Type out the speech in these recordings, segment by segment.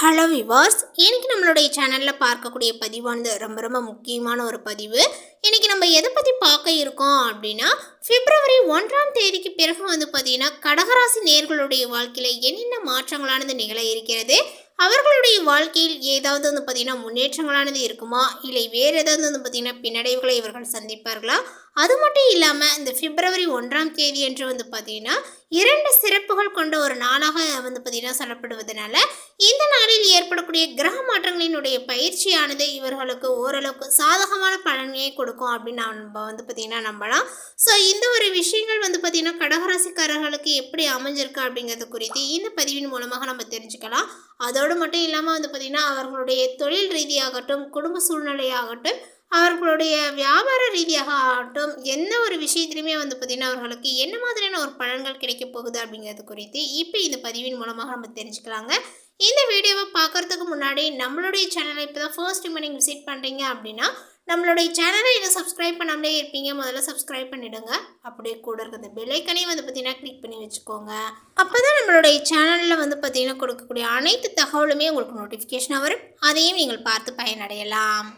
Hello விவாஸ் இன்றைக்கி நம்மளுடைய சேனலில் பார்க்கக்கூடிய பதிவானது ரொம்ப ரொம்ப முக்கியமான ஒரு பதிவு. இன்றைக்கி நம்ம எதை பற்றி பார்க்க இருக்கோம் அப்படின்னா பிப்ரவரி ஒன்றாம் தேதிக்கு பிறகு வந்து பார்த்தீங்கன்னா கடகராசி நேர்களுடைய வாழ்க்கையில் என்னென்ன மாற்றங்களானது நிகழ இருக்கிறது? அவர்களுடைய வாழ்க்கையில் ஏதாவது வந்து பார்த்தீங்கன்னா முன்னேற்றங்களானது இருக்குமா? இல்லை வேறு ஏதாவது வந்து பார்த்தீங்கன்னா பின்னடைவுகளை இவர்கள் சந்திப்பார்களா? அது மட்டும் இல்லாமல் இந்த பிப்ரவரி ஒன்றாம் தேதி என்று வந்து பார்த்தீங்கன்னா இரண்டு சிறப்புகள் கொண்ட ஒரு நாளாக வந்து பார்த்தீங்கன்னா சொல்லப்படுவதனால இந்த நாளில் ஏற்படக்கூடிய கிரக மாற்றங்களினுடைய பயிற்சியானது இவர்களுக்கு ஓரளவுக்கு சாதகமான பலனையே கொடுக்கும் அப்படின்னு நம்ம வந்து பார்த்தீங்கன்னா நம்பலாம். ஸோ இந்த ஒரு விஷயங்கள் வந்து பார்த்தீங்கன்னா கடகராசிக்காரர்களுக்கு எப்படி அமைஞ்சிருக்கு அப்படிங்கிறது குறித்து இந்த பதிவின் மூலமாக நம்ம தெரிஞ்சுக்கலாம். அதோடு மட்டும் இல்லாமல் வந்து பார்த்திங்கன்னா அவர்களுடைய தொழில் ரீதியாகட்டும் குடும்ப சூழ்நிலையாகட்டும் அவர்களுடைய வியாபார ரீதியாக ஆகட்டும் எந்த ஒரு விஷயத்திலுமே வந்து பார்த்திங்கன்னா அவர்களுக்கு என்ன மாதிரியான ஒரு பலன்கள் கிடைக்க போகுது அப்படிங்கிறது குறித்து இப்போ இந்த பதிவின் மூலமாக நம்ம தெரிஞ்சுக்கலாங்க. இந்த வீடியோவை பார்க்குறதுக்கு முன்னாடி நம்மளுடைய சேனலை இப்போ தான் ஃபர்ஸ்ட் டைம் நீங்கள் விசிட் பண்ணுறீங்க அப்படின்னா நம்மளுடைய சேனலை இதை சப்ஸ்கிரைப் பண்ணாமலே இருப்பீங்க. முதல்ல சப்ஸ்கிரைப் பண்ணிவிடுங்க அப்படியே கூட இருக்கிற பெல்லைக்கனையும் வந்து பார்த்திங்கன்னா கிளிக் பண்ணி வச்சுக்கோங்க. அப்போ தான் நம்மளுடைய சேனலில் வந்து பார்த்தீங்கன்னா கொடுக்கக்கூடிய அனைத்து தகவலுமே உங்களுக்கு நோட்டிஃபிகேஷனாக வரும். அதையும் நீங்கள் பார்த்து பயனடையலாம்.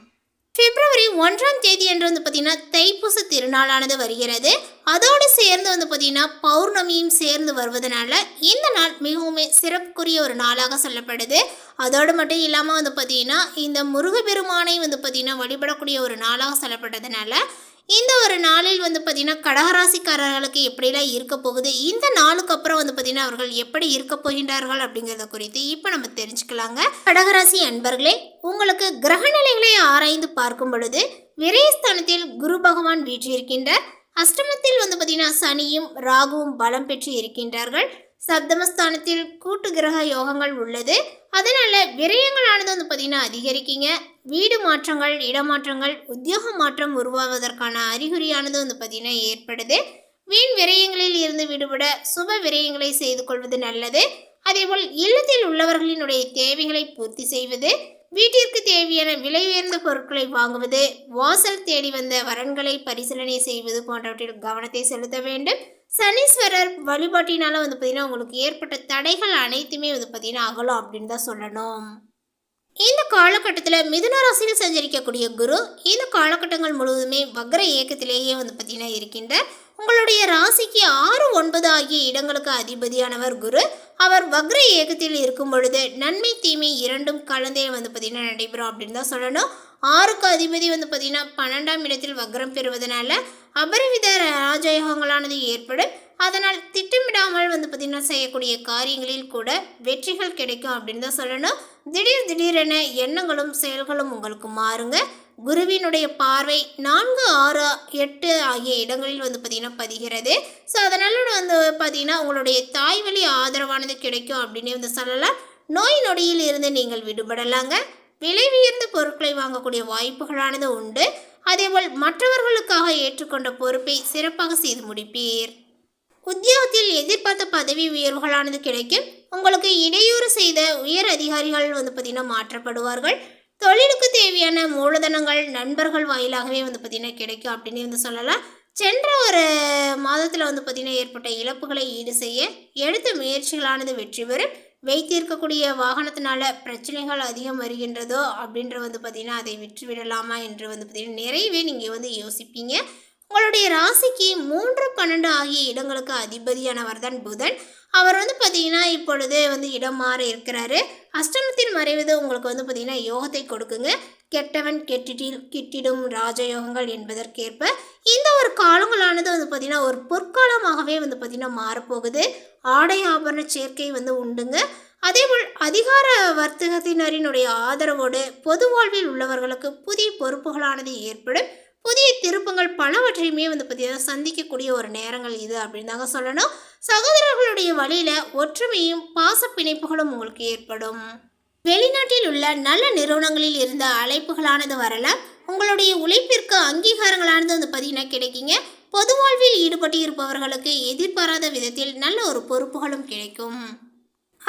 பிப்ரவரி ஒன்றாம் தேதி என்று வந்து பார்த்தீங்கன்னா தைப்பூச திருநாளானது வருகிறது. அதோடு சேர்ந்து வந்து பார்த்தீங்கன்னா பௌர்ணமியும் சேர்ந்து வருவதனால இந்த நாள் மிகவும் சிறப்புக்குரிய ஒரு நாளாக சொல்லப்படுது. அதோடு மட்டும் இல்லாமல் வந்து பார்த்தீங்கன்னா இந்த முருகப்பெருமானை வந்து பார்த்தீங்கன்னா வழிபடக்கூடிய ஒரு நாளாக சொல்லப்பட்டதுனால இந்த ஒரு நாளில் வந்து பார்த்திங்கன்னா கடகராசிக்காரர்களுக்கு எப்படிலாம் இருக்க போகுது இந்த நாளுக்கு அப்புறம் வந்து பார்த்திங்கன்னா அவர்கள் எப்படி இருக்க போகின்றார்கள் அப்படிங்கிறத குறித்து இப்போ நம்ம தெரிஞ்சுக்கலாங்க. கடகராசி அன்பர்களே உங்களுக்கு கிரகநிலைகளை ஆராய்ந்து பார்க்கும் பொழுது விரயஸ்தானத்தில் குரு பகவான் வீற்றிருக்கின்ற அஷ்டமத்தில் வந்து பார்த்திங்கன்னா சனியும் ராகுவும் பலம் பெற்று இருக்கின்றார்கள். சப்தமஸ்தானத்தில் கூட்டு கிரக யோகங்கள் உள்ளது. அதனால விரயங்களானது வந்து பார்த்திங்கன்னா அதிகரிக்கீங்க. வீடு மாற்றங்கள் இடமாற்றங்கள் உத்தியோக மாற்றம் உருவாவதற்கான அறிகுறியானது வந்து பார்த்திங்கன்னா ஏற்படுது. வீண் விரயங்களில் இருந்து விடுபட சுப விரயங்களை செய்து கொள்வது நல்லது. அதேபோல் இல்லத்தில் உள்ளவர்களினுடைய தேவைகளை பூர்த்தி செய்வது வீட்டிற்கு தேவையான விலை உயர்ந்த பொருட்களை வாங்குவது வாசல் தேடி வந்த வரன்களை பரிசீலனை செய்வது போன்றவற்றில் கவனத்தை செலுத்த வேண்டும். சனீஸ்வரர் வழிபாட்டினால வந்து பார்த்திங்கன்னா உங்களுக்கு ஏற்பட்ட தடைகள் அனைத்துமே வந்து பார்த்திங்கன்னா அகலும் அப்படின்னு தான் சொல்லணும். இந்த காலகட்டத்தில் மிதுன ராசியில் சஞ்சரிக்கக்கூடிய குரு இந்த காலகட்டங்கள் முழுவதுமே வக்ர இயக்கத்திலேயே வந்து பார்த்திங்கன்னா இருக்கின்ற உங்களுடைய ராசிக்கு ஆறு ஒன்பது ஆகிய இடங்களுக்கு அதிபதியானவர் குரு. அவர் வக்ர இயக்கத்தில் இருக்கும் பொழுது நன்மை தீமை இரண்டும் கலந்தே வந்து பார்த்திங்கன்னா நடைபெறும் அப்படின்னு தான் சொல்லணும். ஆறுக்கு அதிபதி வந்து பார்த்திங்கன்னா பன்னெண்டாம் இடத்தில் வக்ரம் பெறுவதனால அபரிவித ராஜயோகங்களானது ஏற்படும். அதனால் திட்ட வந்து பார்த்திங்கன்னா செய்யக்கூடிய காரியங்களில் கூட வெற்றிகள் கிடைக்கும் அப்படின்னு தான் சொல்லணும். திடீர் திடீரென எண்ணங்களும் செயல்களும் உங்களுக்கு மாறுங்க. குருவினுடைய பார்வை நான்கு ஆறு எட்டு ஆகிய இடங்களில் வந்து பார்த்திங்கன்னா பதிகிறது. ஸோ அதனால் வந்து பார்த்திங்கன்னா உங்களுடைய தாய் வழி ஆதரவானது கிடைக்கும் அப்படின்னு வந்து சொல்லலாம். நோய் நொடியில் இருந்து நீங்கள் விடுபடலாங்க. விலை உயர்ந்த பொருட்களை வாங்கக்கூடிய வாய்ப்புகளானது உண்டு. அதேபோல் மற்றவர்களுக்காக ஏற்றுக்கொண்ட பொறுப்பை சிறப்பாக செய்து முடிப்பீர். உத்தியோகத்தில் எதிர்பார்த்த பதவி உயர்வுகளானது கிடைக்கும். உங்களுக்கு இடையூறு செய்த உயர் அதிகாரிகள் வந்து பார்த்திங்கன்னா மாற்றப்படுவார்கள். தொழிலுக்கு தேவையான மூலதனங்கள் நண்பர்கள் வாயிலாகவே வந்து பார்த்திங்கன்னா கிடைக்கும் அப்படின்னு வந்து சொல்லலாம். சென்ற ஒரு மாதத்தில் வந்து பார்த்திங்கன்னா ஏற்பட்ட இழப்புகளை ஈடு செய்ய எடுத்த முயற்சிகளானது வெற்றி பெறும். வைத்திருக்கக்கூடிய வாகனத்தினால பிரச்சனைகள் அதிகம் வருகின்றதோ அப்படின்ற வந்து பார்த்திங்கன்னா அதை விற்று விடலாமா என்று வந்து பார்த்திங்கன்னா நிறையவே நீங்கள் வந்து யோசிப்பீங்க. உங்களுடைய ராசிக்கு மூன்று பன்னெண்டு ஆகிய இடங்களுக்கு அதிபதியானவர் தான் புதன். அவர் வந்து பார்த்தீங்கன்னா இப்பொழுது வந்து இடம் மாற இருக்கிறாரு. அஷ்டமத்தில் மறைவது உங்களுக்கு வந்து பார்த்தீங்கன்னா யோகத்தை கொடுக்குங்க. கெட்டவன் கெட்டிட்டில் கிட்டிடும் ராஜயோகங்கள் என்பதற்கேற்ப இந்த ஒரு காலங்களானது வந்து பார்த்திங்கன்னா ஒரு பொற்காலமாகவே வந்து பார்த்திங்கன்னா மாறப்போகுது. ஆடை ஆபரண சேர்க்கை வந்து உண்டுங்க. அதேபோல் அதிகார வர்த்தகத்தினரினுடைய ஆதரவோடு பொது வாழ்வில் உள்ளவர்களுக்கு புதிய பொறுப்புகளானது ஏற்படும். புதிய திருப்பங்கள் பலவற்றையுமே வந்து பார்த்திங்கன்னா சந்திக்கக்கூடிய ஒரு நேரங்கள் இது அப்படின்னு தாங்க சொல்லணும். சகோதரர்களுடைய வழியில் ஒற்றுமையும் பாச பிணைப்புகளும் உங்களுக்கு ஏற்படும். வெளிநாட்டில் உள்ள நல்ல நிறுவனங்களில் இருந்த அழைப்புகளானது வரல. உங்களுடைய உழைப்பிற்கு அங்கீகாரங்களானது வந்து பார்த்தீங்கன்னா கிடைக்குங்க. பொது வாழ்வில் ஈடுபட்டு இருப்பவர்களுக்கு எதிர்பாராத விதத்தில் நல்ல ஒரு பொறுப்புகளும் கிடைக்கும்.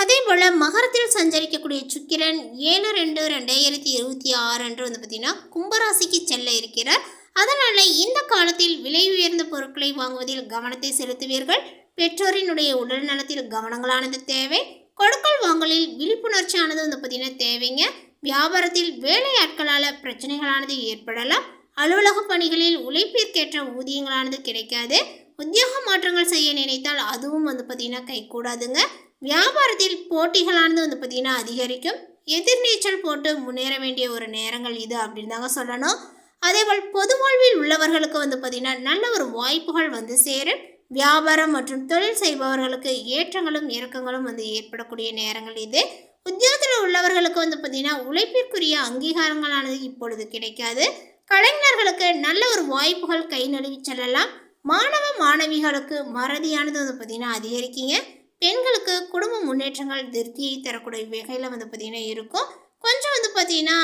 அதே போல் மகரத்தில் சஞ்சரிக்கக்கூடிய சுக்கிரன் ஏழு ரெண்டு ரெண்டாயிரத்தி இருபத்தி ஆறு அன்று வந்து பார்த்திங்கன்னா கும்பராசிக்கு செல்ல இருக்கிறார். அதனால் இந்த காலத்தில் விலை உயர்ந்த பொருட்களை வாங்குவதில் கவனத்தை செலுத்துவீர்கள். பெற்றோரினுடைய உடல் நலத்தில் கவனங்களானது தேவை. கொடுக்கல் வாங்கலில் விழிப்புணர்ச்சியானது வந்து பார்த்தீங்கன்னா தேவைங்க. வியாபாரத்தில் வேலையாட்களால் பிரச்சனைகளானது ஏற்படலாம். அலுவலக பணிகளில் உழைப்பிற்கேற்ற ஊதியங்களானது கிடைக்காது. உத்தியோக மாற்றங்கள் செய்ய நினைத்தால் அதுவும் வந்து பார்த்தீங்கன்னா கைகூடாதுங்க. வியாபாரத்தில் போட்டிகளானது வந்து பார்த்தீங்கன்னா அதிகரிக்கும். எதிர்நீச்சல் போட்டு முன்னேற வேண்டிய ஒரு நேரங்கள் இது அப்படின்னு தாங்க சொல்லணும். அதேபோல் பொது வாழ்வில் உள்ளவர்களுக்கு வந்து பார்த்திங்கன்னா நல்ல ஒரு வாய்ப்புகள் வந்து சேரும். வியாபாரம் மற்றும் தொழில் செய்பவர்களுக்கு ஏற்றங்களும் இறக்கங்களும் வந்து ஏற்படக்கூடிய நேரங்கள் இது. உத்தியோகத்தில் உள்ளவர்களுக்கு வந்து பார்த்திங்கன்னா உழைப்பிற்குரிய அங்கீகாரங்களானது இப்பொழுது கிடைக்காது. கலைஞர்களுக்கு நல்ல ஒரு வாய்ப்புகள் கை நழுவி செல்லலாம். மாணவ மாணவிகளுக்கு மறதியானது வந்து பார்த்திங்கன்னா அதிகரிக்கீங்க. பெண்களுக்கு குடும்ப முன்னேற்றங்கள் திருப்தியை தரக்கூடிய வகையில் வந்து பார்த்திங்கன்னா இருக்கும். கொஞ்சம் வந்து பார்த்திங்கன்னா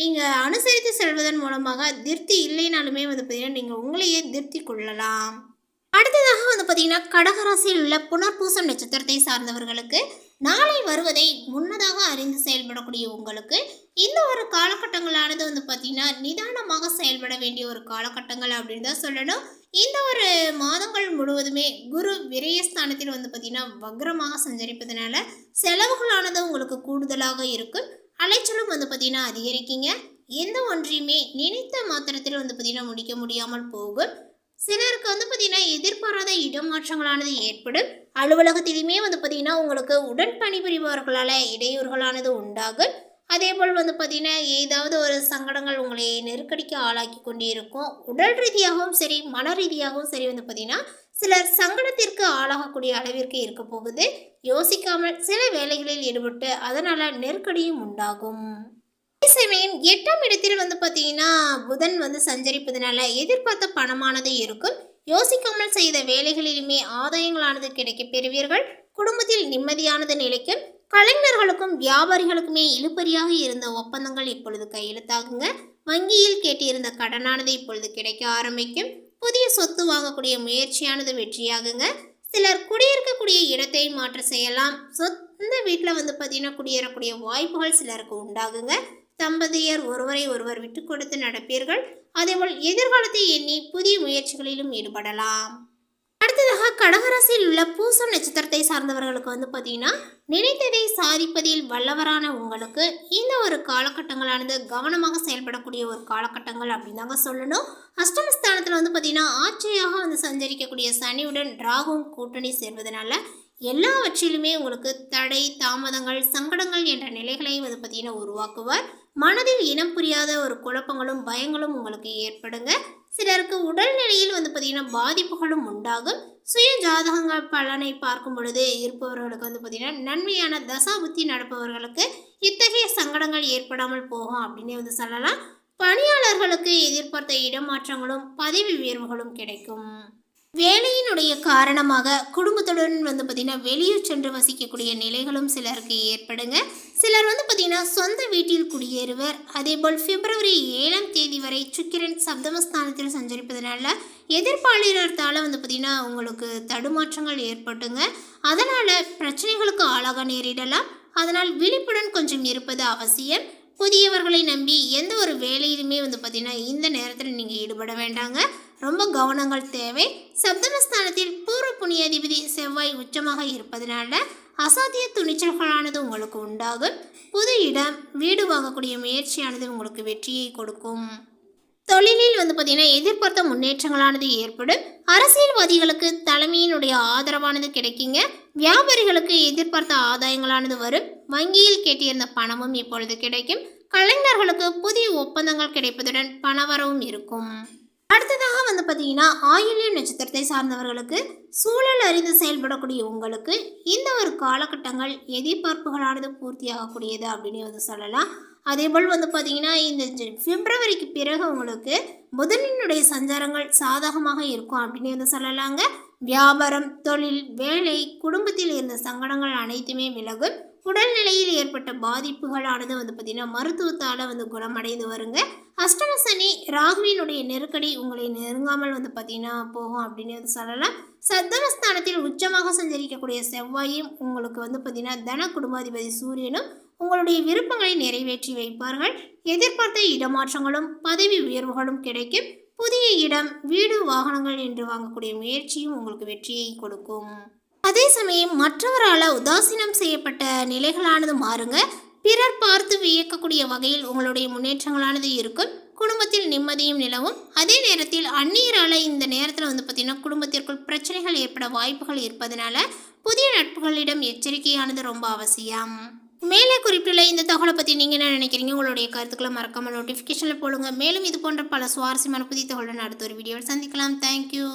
நீங்கள் அனுசரித்து செல்வதன் மூலமாக திருப்தி இல்லைனாலுமே வந்து பார்த்தீங்கன்னா நீங்கள் உங்களையே திருப்தி கொள்ளலாம். அடுத்ததாக வந்து பார்த்தீங்கன்னா கடகராசியில் உள்ள புனர்பூசம் நட்சத்திரத்தை சார்ந்தவர்களுக்கு நாளை வருவதை முன்னதாக அறிந்து செயல்படக்கூடிய உங்களுக்கு இந்த ஒரு காலகட்டங்களானது வந்து பார்த்திங்கன்னா நிதானமாக செயல்பட வேண்டிய ஒரு காலகட்டங்கள் அப்படின்னு தான் சொல்லணும். இந்த ஒரு மாதங்கள் முழுவதுமே குரு விரயஸ்தானத்தில் வந்து பார்த்தீங்கன்னா வக்ரமாக சஞ்சரிப்பதனால செலவுகளானது உங்களுக்கு கூடுதலாக இருக்கும். அலைச்சலும் வந்து பார்த்தீங்கன்னா அதிகரிக்கீங்க. எந்த ஒன்றையுமே நினைத்த மாத்திரத்தில் வந்து பார்த்தீங்கன்னா முடிக்க முடியாமல் போகும். சிலருக்கு வந்து பார்த்தீங்கன்னா எதிர்பாராத இடமாற்றங்களானது ஏற்படும். அலுவலகத்திலுமே வந்து பார்த்தீங்கன்னா உங்களுக்கு உடன் பணிபுரிபவர்களால் இடையூறுகளானது உண்டாகும். அதே போல் வந்து பார்த்தீங்கன்னா ஏதாவது ஒரு சங்கடங்கள் உங்களை நெருக்கடிக்கு ஆளாக்கி கொண்டே இருக்கும். உடல் ரீதியாகவும் சரி மன ரீதியாகவும் சரி வந்து பார்த்தீங்கன்னா சிலர் சங்கடத்திற்கு ஆளாகக்கூடிய அளவிற்கு இருக்க போகுது. யோசிக்காமல் சில வேலைகளில் ஈடுபட்டு அதனால் நெருக்கடியும் உண்டாகும். சமயம் எட்டாம் இடத்தில் வந்து பார்த்தீங்கன்னா புதன் வந்து சஞ்சரிப்பதனால எதிர்பார்த்த பணமானது இருக்கும். யோசிக்காமல் செய்த வேலைகளிலுமே ஆதாயங்களானது கிடைக்க பெறுவீர்கள். குடும்பத்தில் நிம்மதியானது நிலைக்கும். கலைஞர்களுக்கும் வியாபாரிகளுக்குமே இழுபறியாக இருந்த ஒப்பந்தங்கள் இப்பொழுது கையெழுத்தாகுங்க. வங்கியில் கேட்டிருந்த கடனானது இப்பொழுது கிடைக்க ஆரம்பிக்கும். புதிய சொத்து வாங்கக்கூடிய முயற்சியானது வெற்றியாகுங்க. சிலர் குடியிருக்கக்கூடிய இடத்தை மாற்ற செய்யலாம். சொந்த வீட்டில் வந்து பார்த்தீங்கன்னா குடியேறக்கூடிய வாய்ப்புகள் சிலருக்கு உண்டாகுங்க. தம்பதியர் ஒருவரை ஒருவர் விட்டு கொடுத்து நடப்பீர்கள். அதேபோல் எதிர்காலத்தை எண்ணி புதிய முயற்சிகளிலும் ஈடுபடலாம். அடுத்ததாக கடகராசியில் உள்ள பூசம் நட்சத்திரத்தை சார்ந்தவர்களுக்கு வந்து பார்த்தீங்கன்னா நினைத்ததை சாதிப்பதில் வல்லவரான உங்களுக்கு இந்த ஒரு காலகட்டங்களானது கவனமாக செயல்படக்கூடிய ஒரு காலகட்டங்கள் அப்படின்னு தாங்க சொல்லணும். அஷ்டமஸ்தானத்தில் வந்து பார்த்தீங்கன்னா ஆட்சியாக வந்து சஞ்சரிக்கக்கூடிய சனியுடன் ராகும் கூட்டணி சேர்வதனால எல்லாவற்றிலுமே உங்களுக்கு தடை தாமதங்கள் சங்கடங்கள் என்ற நிலைகளை வந்து பார்த்தீங்கன்னா உருவாக்குவார். மனதில் இனம் புரியாத ஒரு குழப்பங்களும் பயங்களும் உங்களுக்கு ஏற்படுங்க. சிலருக்கு உடல்நிலையில் வந்து பார்த்திங்கன்னா பாதிப்புகளும் உண்டாகும். சுய ஜாதகங்கள் பலனை பார்க்கும் பொழுது இருப்பவர்களுக்கு வந்து பார்த்தீங்கன்னா நன்மையான தசா புத்தி நடப்பவர்களுக்கு இத்தகைய சங்கடங்கள் ஏற்படாமல் போகும் அப்படின்னே வந்து சொல்லலாம். பணியாளர்களுக்கு எதிர்பார்த்த இடமாற்றங்களும் பதவி உயர்வுகளும் கிடைக்கும். வேலையினுடைய காரணமாக குடும்பத்துடன் வந்து பார்த்திங்கன்னா வெளியூர் சென்று வசிக்கக்கூடிய நிலைகளும் சிலருக்கு ஏற்படுங்க. சிலர் வந்து பார்த்திங்கன்னா சொந்த வீட்டில் குடியேறுவர். அதேபோல் பிப்ரவரி ஏழாம் தேதி வரை சுக்கிரன் சப்தமஸ்தானத்தில் சஞ்சரிப்பதனால எதிர்ப்பாளர்களால் வந்து பார்த்திங்கன்னா உங்களுக்கு தடுமாற்றங்கள் ஏற்பட்டுங்க. அதனால் பிரச்சனைகளுக்கு ஆளாக நேரிடலாம். அதனால் விழிப்புடன் கொஞ்சம் இருப்பது அவசியம். புதியவர்களை நம்பி எந்த ஒரு வேலையிலுமே வந்து பார்த்திங்கன்னா இந்த நேரத்தில் நீங்கள் ஈடுபட வேண்டாங்க. ரொம்ப கவனங்கள் தேவை. சப்தமஸ்தானத்தில் பூர்வ புண்ணியாதிபதி செவ்வாய் உச்சமாக இருப்பதனால அசாத்திய துணிச்சல்களானது உங்களுக்கு உண்டாகும். புது இடம் வீடு வாங்கக்கூடிய முயற்சியானது உங்களுக்கு வெற்றியை கொடுக்கும். தொழிலில் வந்து பார்த்திங்கன்னா எதிர்பார்த்த முன்னேற்றங்களானது ஏற்படும். அரசியல்வாதிகளுக்கு தலைமையினுடைய ஆதரவானது கிடைக்குங்க. வியாபாரிகளுக்கு எதிர்பார்த்த ஆதாயங்களானது வரும். வங்கியில் கேட்டிருந்த பணமும் இப்பொழுது கிடைக்கும். கலைஞர்களுக்கு புதிய ஒப்பந்தங்கள் கிடைப்பதுடன் பணவரவும் இருக்கும். அடுத்ததாக வந்து பார்த்தீங்கன்னா ஆயுள்யம் நட்சத்திரத்தை சார்ந்தவர்களுக்கு சூழல் அறிந்து செயல்படக்கூடிய உங்களுக்கு இந்த ஒரு காலகட்டங்கள் எதிர்பார்ப்புகளானது பூர்த்தியாகக்கூடியது அப்படின்னு வந்து சொல்லலாம். அதேபோல் வந்து பார்த்தீங்கன்னா இந்த பிப்ரவரிக்கு பிறகு உங்களுக்கு புதனினுடைய சஞ்சாரங்கள் சாதகமாக இருக்கும் அப்படின்னு வந்து சொல்லலாங்க. வியாபாரம் தொழில் வேலை குடும்பத்தில் இருந்த சங்கடங்கள் அனைத்துமே விலகும். உடல்நிலையில் ஏற்பட்ட பாதிப்புகளானது வந்து பார்த்திங்கன்னா மருத்துவத்தால் வந்து குணமடைந்து வருங்க. அஷ்டம சனி ராகுவினுடைய நெருக்கடி உங்களை நெருங்காமல் வந்து பார்த்திங்கன்னா போகும் அப்படின்னு வந்து சொல்லலாம். சத்தமஸ்தானத்தில் உச்சமாக சஞ்சரிக்கக்கூடிய செவ்வாயும் உங்களுக்கு வந்து பார்த்திங்கன்னா தன குடும்பாதிபதி சூரியனும் உங்களுடைய விருப்பங்களை நிறைவேற்றி வைப்பார்கள். எதிர்பார்த்த இடமாற்றங்களும் பதவி உயர்வுகளும் கிடைக்கும். புதிய இடம் வீடு வாகனங்கள் என்று வாங்கக்கூடிய முயற்சியும் உங்களுக்கு வெற்றியை கொடுக்கும். அதே சமயம் மற்றவரால் உதாசீனம் செய்யப்பட்ட நிலைகளானது மாறுங்க. பிறர் பார்த்து வியக்கக்கூடிய வகையில் உங்களுடைய முன்னேற்றங்களானது இருக்கும். குடும்பத்தில் நிம்மதியும் நிலவும். அதே நேரத்தில் அந்நியரால் இந்த நேரத்தில் வந்து பார்த்திங்கன்னா குடும்பத்திற்குள் பிரச்சனைகள் ஏற்பட வாய்ப்புகள் இருப்பதனால புதிய நட்புகளிடம் எச்சரிக்கையானது ரொம்ப அவசியம். மேலே குறிப்பிட்டுள்ள இந்த தகவலை பற்றி நீங்கள் என்ன நினைக்கிறீங்க? உங்களுடைய கருத்துக்களை மறக்காமல் நோட்டிஃபிகேஷனில் போடுங்க. மேலும் இது போன்ற பல சுவாரஸ்யமான புதிய தகவலுடன் அடுத்த ஒரு வீடியோவில் சந்திக்கலாம். தேங்க்யூ